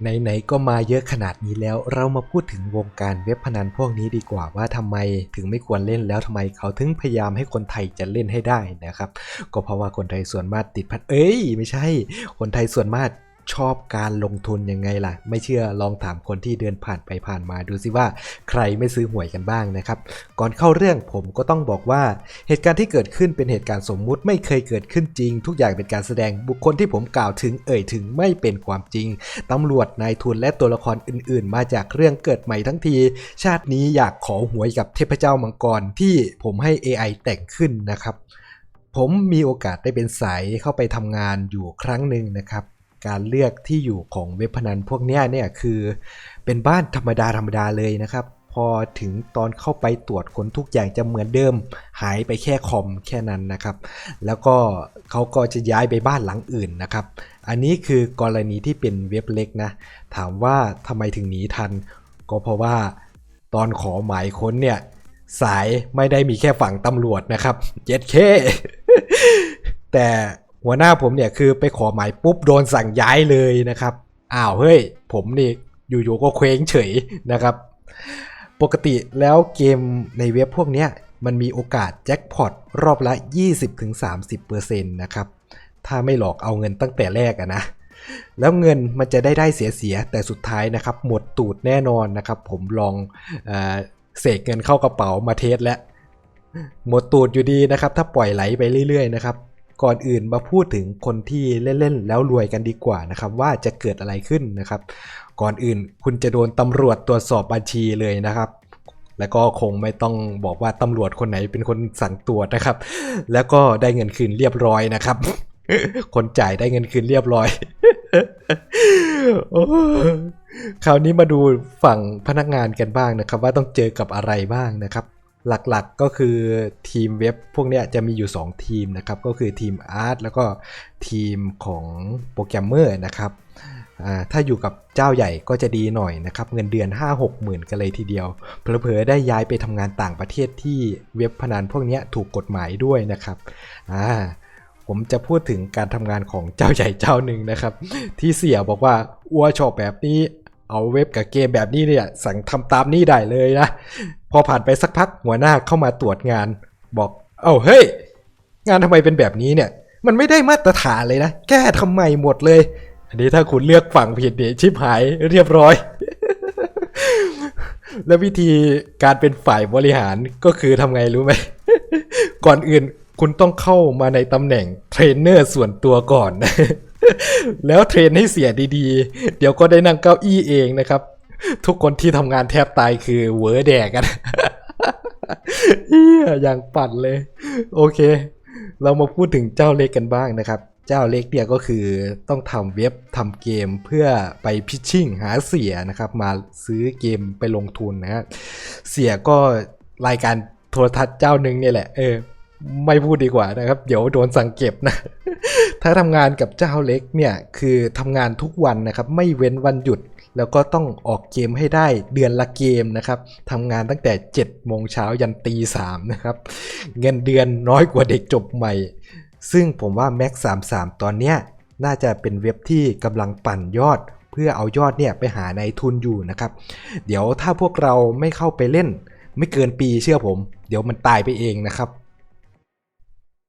ไหนๆก็มาเยอะขนาดนี้แล้ว เรามาพูดถึงวงการเว็บพนันพวกนี้ดีกว่าว่าทำไมถึงไม่ควรเล่นแล้วทำไมเขาถึงพยายามให้คนไทยจะเล่นให้ได้นะครับ ก็เพราะว่าคนไทยส่วนมากติดพันเอ้ย ไม่ใช่ คนไทยส่วนมาก ชอบการลงทุนยังไงล่ะ ไม่เชื่อลองถามคนที่เดินผ่านไปผ่านมาดูสิว่าใครไม่ซื้อหวยกันบ้างนะครับ ก่อนเข้าเรื่องผมก็ต้องบอกว่า เหตุการณ์ที่เกิดขึ้นเป็นเหตุการณ์สมมุติไม่เคยเกิดขึ้นจริง ทุกอย่างเป็นการแสดงบุคคลที่ผมกล่าวถึงเอ่ยถึงไม่เป็นความจริงตำรวจนายทุนและตัวละครอื่น ๆ มาจากเรื่องเกิดใหม่ทั้งที ชาตินี้อยากขอหวยกับเทพเจ้ามังกรที่ผมให้ AI แต่งขึ้นนะครับผมมีโอกาสได้เป็นสายเข้าไปทำงานอยู่ครั้งหนึ่งนะครับ การเลือกที่อยู่ของเว็บพนันพวกนี้เนี่ยคือเป็นบ้านธรรมดาธรรมดาเลยนะครับ พอถึงตอนเข้าไปตรวจคนทุกอย่างจะเหมือนเดิม หายไปแค่คอมแค่นั้นนะครับ แล้วก็เขาก็จะย้ายไปบ้านหลังอื่นนะครับ อันนี้คือกรณีที่เป็นเว็บเล็กนะ ถามว่าทำไมถึงหนีทัน ก็เพราะว่าตอนขอหมายค้นเนี่ยสายไม่ได้มีแค่ฝั่งตำรวจนะครับเจ็ดเคแต่ หัวหน้าผมเนี่ยคือไปขอหมายปุ๊บโดนสั่งย้ายเลยนะครับ อ้าวเฮ้ย ผมนี่อยู่ๆก็เคว้งเฉยนะครับ ปกติแล้วเกมในเว็บพวกเนี้ยมันมีโอกาสแจ็คพอตรอบละ 20-30%นะครับ ถ้าไม่หลอกเอาเงินตั้งแต่แรกอะนะ แล้วเงินมันจะได้ได้เสียเสียๆแต่สุดท้ายนะครับ หมดตูดแน่นอนนะครับ ผมลองเอเสกเงินเข้ากระเป๋ามาเทสแล้วหมดตูดอยู่ดีนะครับ ถ้าปล่อยไหลไปเรื่อยๆนะครับ ก่อนอื่นมาพูดถึงคนที่เล่นๆแล้วรวยกันดีกว่านะครับ ว่าจะเกิดอะไรขึ้นนะครับ ก่อนอื่นคุณจะโดนตำรวจตรวจสอบบัญชีเลยนะครับ แล้วก็คงไม่ต้องบอกว่าตำรวจคนไหนเป็นคนสั่งตรวจนะครับ แล้วก็ได้เงินคืนเรียบร้อยนะครับ คนจ่ายได้เงินคืนเรียบร้อยอคราวนี้มาดูฝั่งพนักงานกันบ้างนะครับ ว่าต้องเจอกับอะไรบ้างนะครับ หลักๆก็คือทีมเว็บพวกเนี้ยจะมีอยู่ 2 ทีมนะครับ ก็คือทีมอาร์ตแล้วก็ทีมของโปรแกรมเมอร์นะครับถ้าอยู่กับเจ้าใหญ่ก็จะดีหน่อยนะครับ เงินเดือน 5-6หมื่นกันเลยทีเดียวเผลอๆได้ย้ายไปทำงานต่างประเทศที่เว็บพนันพวกนี้ถูกกฎหมายด้วยนะครับผมจะพูดถึงการทำงานของเจ้าใหญ่เจ้าหนึ่งนะครับ ที่เสียบอกว่าอัวชอบแบบนี้ เอาเว็บกับเกมแบบนี้เนี่ยสั่งทำตามนี้ได้เลยนะ พอผ่านไปสักพักหัวหน้าเข้ามาตรวจงาน บอก เอ้าเฮ้ย งานทำไมเป็นแบบนี้เนี่ย มันไม่ได้มาตรฐานเลยนะ แก้ทำไมหมดเลย อันนี้ถ้าคุณเลือกฝั่งผิดเนี่ยชิบหายเรียบร้อย แล้ววิธีการเป็นฝ่ายบริหารก็คือทำไงรู้ไหม ก่อนอื่นคุณต้องเข้ามาในตำแหน่งเทรนเนอร์ส่วนตัวก่อน แล้วเทรนให้เสียดีๆ เดี๋ยวก็ได้นั่งเก้าอี้เองนะครับ ทุกคนที่ทำงานแทบตายคือเวอร์แดกกันเฮียอย่างปั่นเลย โอเค เรามาพูดถึงเจ้าเล็กกันบ้างนะครับ เจ้าเล็กเนี่ยก็คือต้องทำเว็บทำเกมเพื่อไปพิชชิ่งหาเสียนะครับ มาซื้อเกมไปลงทุนนะครับเสียก็รายการโทรทัศน์เจ้าหนึ่งเนี่ยแหละ เออ ไม่พูดดีกว่านะครับ เดี๋ยวโดนสั่งเก็บนะ ถ้าทำงานกับเจ้าเล็กเนี่ย คือทำงานทุกวันนะครับ ไม่เว้นวันหยุด แล้วก็ต้องออกเกมให้ได้เดือนละเกมนะครับทำงานตั้งแต่7โมงเช้ายันตีสามนะครับ เงินเดือนน้อยกว่าเด็กจบใหม่ ซึ่งผมว่า Max 33 ตอนเนี้ยน่าจะเป็นเว็บที่กำลังปั่นยอด เพื่อเอายอดเนี่ยไปหาในทุนอยู่นะครับ เดี๋ยวถ้าพวกเราไม่เข้าไปเล่น ไม่เกินปีเชื่อผม เดี๋ยวมันตายไปเองนะครับ